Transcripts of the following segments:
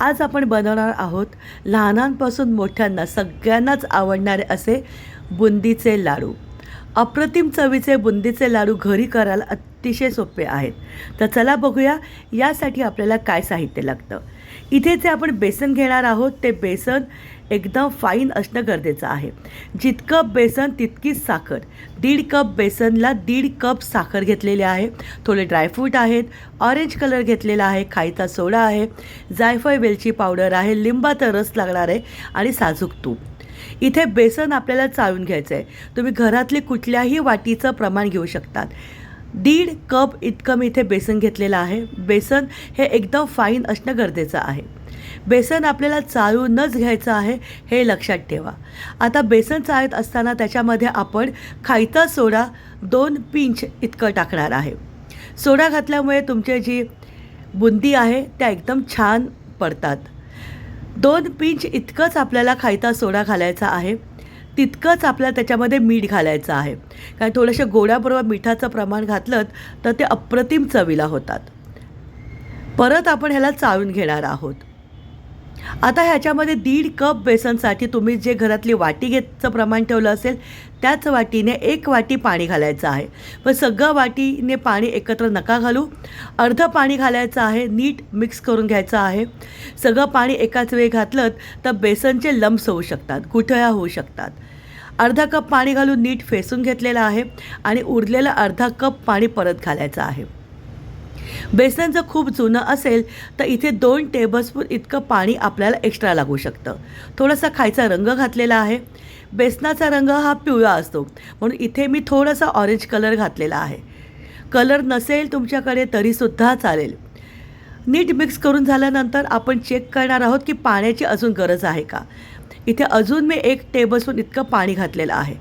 आज आपण बनवणार आहोत लहानांपासून मोठ्यांना सगळ्यांनाच आवडणारे असे बुंदीचे लाडू. अप्रतिम चवीचे बुंदीचे लाडू घरी करायला अतिशय सोपे आहेत. तर चला बघूया यासाठी आपल्याला काय साहित्य लागतं. इथे जे आपण बेसन घेणार आहोत ते बेसन एकदम फाईन असणं गरजेचं आहे. जितकं बेसन तितकीच साखर. दीड कप बेसनला दीड कप साखर घेतलेली आहे. थोडे ड्रायफ्रूट आहेत. ऑरेंज कलर घेतलेला आहे. खायचा सोडा आहे. जायफळ वेलची पावडर आहे. लिंबाचा रस लागणार आहे. आणि साजूक तूप. इथे बेसन आपल्याला चाळून घ्यायचं आहे तुम्ही घरातली कुठल्याही वाटीचं प्रमाण घेऊ शकतात. दीड कप इतकं मी इथे बेसन घेतलेलं आहे. बेसन हे एकदम फाईन असणं गरजेचं आहे. बेसन आपल्याला चाळूनच घ्यायचं आहे हे लक्षात ठेवा. आता बेसन चाळत असताना त्याच्यामध्ये आपण खायचा सोडा दोन पिंच इतकं टाकणार आहे. सोडा घातल्यामुळे तुमची जी बुंदी आहे त्या एकदम छान पडतात. दोन पिंच इतकंच आपल्याला खायचा सोडा घालायचा आहे. तितकंच आपल्याला त्याच्यामध्ये मीठ घालायचं आहे. कारण थोडंसं गोड्याबरोबर मिठाचं प्रमाण घातलं तर ते अप्रतिम चवीला होतात. परत आपण ह्याला चाळून घेणार आहोत. आता ह्याच्यामध्ये दीड कप बेसनसाठी तुम्ही जे घरातली वाटी घेतचं प्रमाण ठेवलं असेल त्याच वाटीने एक वाटी पाणी घालायचं आहे. पण सगळं वाटीने पाणी एकत्र नका घालू. अर्धं पाणी घालायचं आहे नीट मिक्स करून घ्यायचं आहे. सगळं पाणी एकाच वेळी घातलं तर बेसनचे लम्स होऊ शकतात गुठळ्या होऊ शकतात. अर्धा कप पाणी घालून नीट फेसून घेतलेलं आहे आणि उरलेलं अर्धा कप पाणी परत घालायचं आहे. बेसन जर खूप जुनं असेल तर इथे दोन टेबलस्पून इतकं पाणी आपल्याला एक्स्ट्रा लागू शकतं. थोडासा खायचा रंग घातलेला आहे. बेसनाचा रंग हा पिवळा असतो. म्हणून इथे मी थोडासा ऑरेंज कलर घातलेला आहे. कलर नसेल तुमच्याकडे तरीसुद्धा चालेल. नीट मिक्स करून झाल्यानंतर आपण चेक करणार आहोत की पाण्याची अजून गरज आहे का. इथे अजून मी एक टेबलस्पून इतकं पाणी घातलेलं आहे.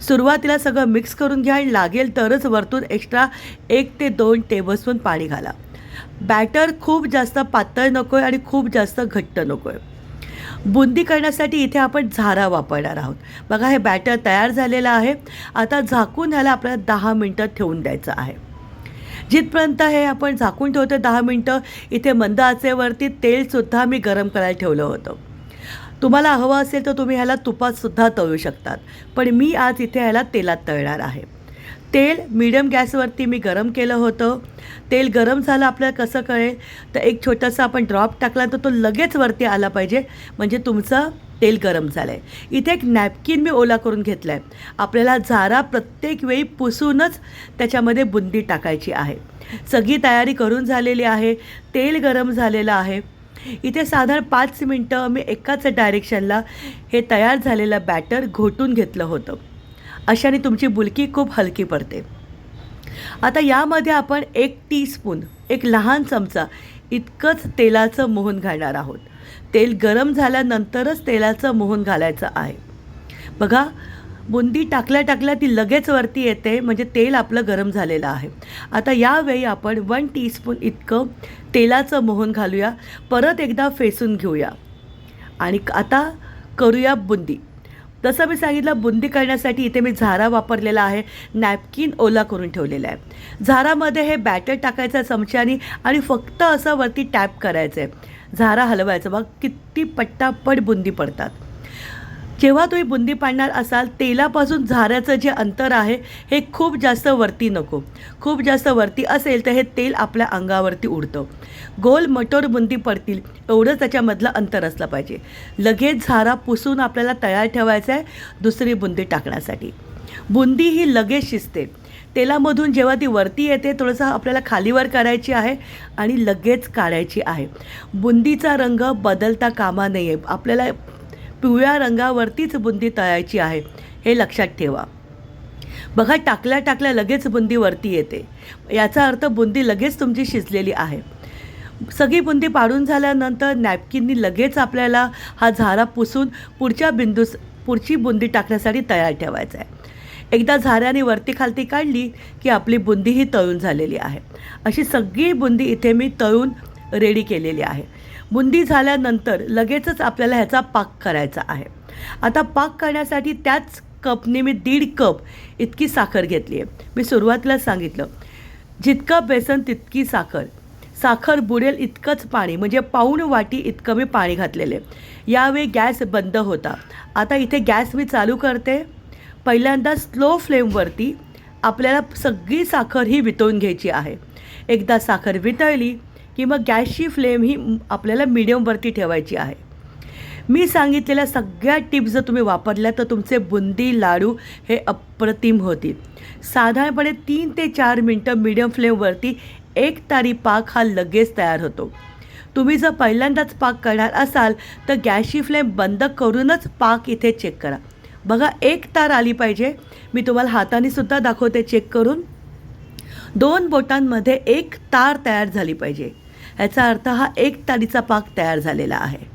सुरुवातीला सगळं मिक्स करून घ्या आणि लागेल तरच वरतून एक्स्ट्रा एक ते दोन टेबलस्पून पाणी घाला. बॅटर खूप जास्त पातळ नको आहे आणि खूप जास्त घट्ट नको आहे बुंदी करण्यासाठी इथे आपण झारा वापरणार आहोत. बघा हे बॅटर तयार झालेलं आहे. आता झाकून ह्याला आपल्याला दहा मिनटं ठेवून द्यायचं आहे. जिथपर्यंत हे आपण झाकून ठेवतो दहा मिनटं इथे मंद आचेवरती तेलसुद्धा मी गरम करायला ठेवलं होतं. तुम्हाला हवं असेल तर तुम्ही ह्याला तुपातसुद्धा तळू शकतात. पण मी आज इथे ह्याला तेलात तळणार आहे. तेल मीडियम गॅसवरती मी गरम केलं होतं. तेल गरम झालं आपल्याला कसं कळेल? तर एक छोटासा आपण ड्रॉप टाकला तर तो लगेच वरती आला पाहिजे. म्हणजे तुमचं तेल गरम झालं आहे इथे एक नॅपकिन मी ओला करून घेतला आहे आपल्याला झारा प्रत्येक वेळी पुसूनच त्याच्यामध्ये बुंदी टाकायची आहे. सगळी तयारी करून झालेली आहे. तेल गरम झालेलं आहे. इथे साधारण पाच मिनटं मी एकाच डायरेक्शनला हे तयार झालेलं बॅटर घोटून घेतलं होतं. अशाने तुमची बुलकी खूप हलकी पडते. आता यामध्ये आपण एक टीस्पून एक लहान चमचा इतकंच तेलाचं मोहन घालणार आहोत. तेल गरम झाल्यानंतरच तेलाचं मोहन घालायचं आहे. बघा बुंदी टाकल्या टाकल्या ती लगेच वरती येते म्हणजे तेल आपलं गरम झालेलं आहे. आता यावेळी आपण वन टीस्पून इतकं तेलाचं मोहन घालूया परत एकदा फेसून घेऊया. आणि आता करूया बुंदी. तसं मी सांगितलं बुंदी करण्यासाठी इथे मी झारा वापरलेला आहे नॅपकिन ओला करून ठेवलेला आहे. झारामध्ये हे बॅटर टाकायचं चमच्यानी आणि फक्त असं वरती टॅप करायचं आहे झारा हलवायचं मग किती पट्टापट बुंदी पडतात. जेव्हा तुम्ही बुंदी पाडणार असाल तेलापासून झाऱ्याचं जे अंतर आहे हे खूप जास्त वरती नको. खूप जास्त वरती असेल तर हे तेल आपल्या अंगावरती उडतं. गोल मटोर बुंदी पडतील एवढंच त्याच्यामधलं अंतर असलं पाहिजे. लगेच झारा पुसून आपल्याला तयार ठेवायचं आहे दुसरी बुंदी टाकण्यासाठी. बुंदी ही लगेच शिजते. तेलामधून जेव्हा ती वरती येते थोडंसं आपल्याला खालीवर करायची आहे आणि लगेच काढायची आहे. बुंदीचा रंग बदलता कामा नाही आहे आपल्याला पिवळ्या रंगावरतीच बुंदी तळायची आहे हे लक्षात ठेवा. बघा टाकल्या टाकल्या लगेच बुंदी वरती येते. याचा अर्थ बुंदी लगेच तुमची शिजलेली आहे. सगळी बुंदी पाडून झाल्यानंतर नॅपकिननी लगेच आपल्याला हा झारा पुसून पुढच्या बिंदूस पुढची बुंदी टाकण्यासाठी तयार ठेवायचा आहे. एकदा झाऱ्याने वरती खालती काढली की आपली बुंदी ही तळून झालेली आहे. अशी सगळी बुंदी इथे मी तळून रेडी केलेली आहे. बुंदी झाल्यानंतर लगेचच आपल्याला ह्याचा पाक करायचा आहे. आता पाक करण्यासाठी त्याच कपने मी दीड कप इतकी साखर घेतली आहे. मी सुरुवातीला सांगितलं जितकं बेसन तितकी साखर. साखर बुडेल इतकंच पाणी म्हणजे पाऊण वाटी इतकं मी पाणी घातलेले यावेळी गॅस बंद होता. आता इथे गॅस मी चालू करते. पहिल्यांदा स्लो फ्लेमवरती आपल्याला सगळी साखर ही वितळून घ्यायची आहे. एकदा साखर वितळली की मग गॅसची फ्लेम ही आपल्याला मिडियमवरती ठेवायची आहे. मी सांगितलेल्या सगळ्या टिप्स जर तुम्ही वापरल्या तर तुमचे बुंदी लाडू हे अप्रतिम होतील. साधारणपणे तीन ते चार मिनटं मीडियम फ्लेमवरती एक तारी पाक हा लगेच तयार होतो. तुम्ही जर पहिल्यांदाच पाक करणार असाल तर गॅसची फ्लेम बंद करूनच पाक इथे चेक करा. बघा एक तार आली पाहिजे. मी तुम्हाला हातानेसुद्धा दाखवते चेक करून. दोन बोटांमध्ये एक तार तयार झाली पाहिजे. याचा अर्थ हा एक तारीचा पाक तयार झालेला आहे.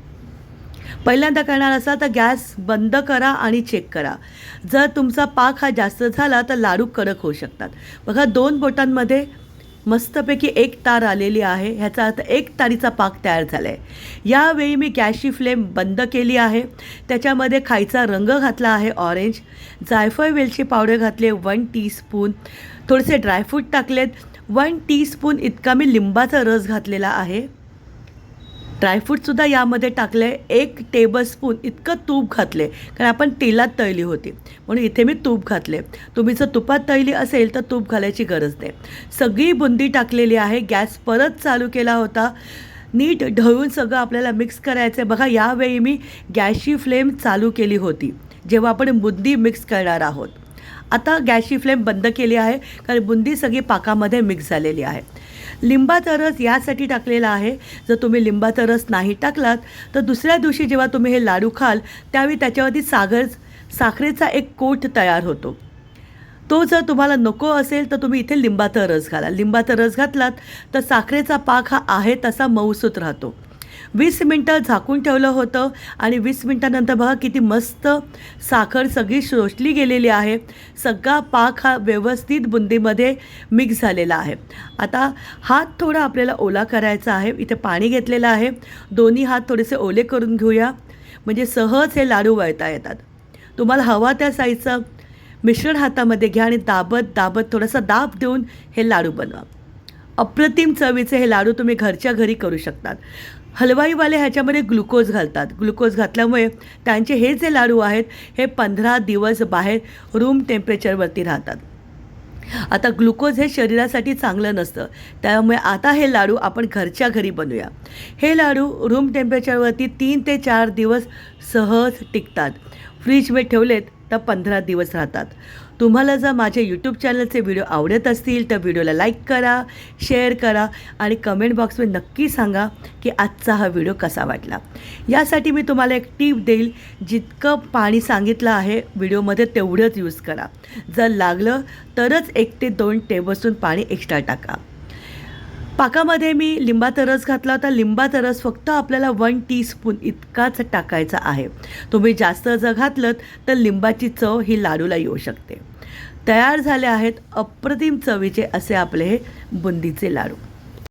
पहिल्यांदा करणार असाल तर गॅस बंद करा आणि चेक करा. जर तुमचा पाक हा जास्त झाला तर लाडू कडक होऊ शकतात. बघा दोन बोटांमध्ये मस्तपैकी एक तार आलेली आहे. ह्याचा अर्थ एक तारीचा पाक तयार झाला आहे यावेळी मी गॅसची फ्लेम बंद केली आहे. त्याच्यामध्ये खायचा रंग घातला आहे ऑरेंज. जायफळ वेलची पावडर घातली आहे वन टीस्पून. थोडेसे ड्रायफ्रूट टाकलेत. वन टीस्पून इतका मी लिंबाचा रस घातलेला आहे. ड्रायफ्रूटसुद्धा यामध्ये टाकले एक टेबलस्पून इतकं तूप घातले कारण आपण तेलात तळली होती. म्हणून इथे मी तूप घातले तुम्ही जर तुपात तळली असेल तर तूप घालायची गरज नाही. सगळी बुंदी टाकलेली आहे. गॅस परत चालू केला होता. नीट ढळून सगळं आपल्याला मिक्स करायचं आहे बघा यावेळी मी गॅसची फ्लेम चालू केली होती. जेव्हा आपण बुंदी मिक्स करणार आहोत. आता गॅसची फ्लेम बंद केली आहे कारण बुंदी सगळी पाकामध्ये मिक्स झालेली आहे. लिंबाचा रस यासाठी टाकलेला आहे. जर तुम्ही लिंबाचा रस नाही टाकलात तर दुसऱ्या दिवशी जेव्हा तुम्ही हे लाडू खाल त्यावेळी त्याच्यावरती सागर साखरेचा एक कोट तयार होतो. तो जर तुम्हाला नको असेल तर तुम्ही इथे लिंबाचा रस घाला. लिंबाचा रस घातलात तर साखरेचा पाक हा आहे तसा मऊसूत राहतो. वीस मिनटं झाकून ठेवलं होतं. आणि वीस मिनटानंतर बघा किती मस्त साखर सगळी शोषली गेलेली आहे. सगळा पाक हा व्यवस्थित बुंदीमध्ये मिक्स झालेला आहे. आता हात थोडा आपल्याला ओला करायचा आहे. इथे पाणी घेतलेलं आहे. दोन्ही हात थोडेसे ओले करून घेऊया. म्हणजे सहज हे लाडू वळता येतात. तुम्हाला हवा त्या साईजचं मिश्रण हातामध्ये घ्या आणि दाबत दाबत थोडासा दाब देऊन हे लाडू बनवा. अप्रतिम चवीचे हे लाडू तुम्ही घरच्या घरी करू शकतात. हलवाईवाले ह्याच्यामध्ये ग्लुकोज घालतात. ग्लुकोज घातल्यामुळे त्यांचे हे जे लाडू आहेत हे पंधरा दिवस बाहेर रूम टेम्परेचरवरती राहतात. आता ग्लुकोज हे शरीरासाठी चांगलं नसतं. त्यामुळे आता हे लाडू आपण घरच्या घरी बनवूया. हे लाडू रूम टेम्परेचरवरती तीन ते चार दिवस सहज टिकतात. फ्रीजमध्ये ठेवलेत तर पंधरा दिवस राहतात. तुम्हाला जर माझे यूट्यूब चॅनलचे व्हिडिओ आवडत असतील तर व्हिडिओला लाईक करा शेअर करा आणि कमेंट बॉक्समध्ये नक्की सांगा की आजचा हा व्हिडिओ कसा वाटला. यासाठी मी तुम्हाला एक टीप देईल. जितकं पाणी सांगितलं आहे व्हिडिओमध्ये तेवढंच यूज करा. जर लागलं तरच एक ते दोन टेबलस्पून पाणी एक्स्ट्रा टाका. पाकामध्ये मी लिंबाचा रस घातला होता. लिंबाचा रस फक्त आपल्याला वन टीस्पून इतकाच टाकायचा आहे. तुम्ही जास्त जर घातलं तर लिंबाची चव ही लाडूला येऊ शकते. तयार झाले आहेत अप्रतिम चवीचे असे आपले हे बुंदीचे लाडू.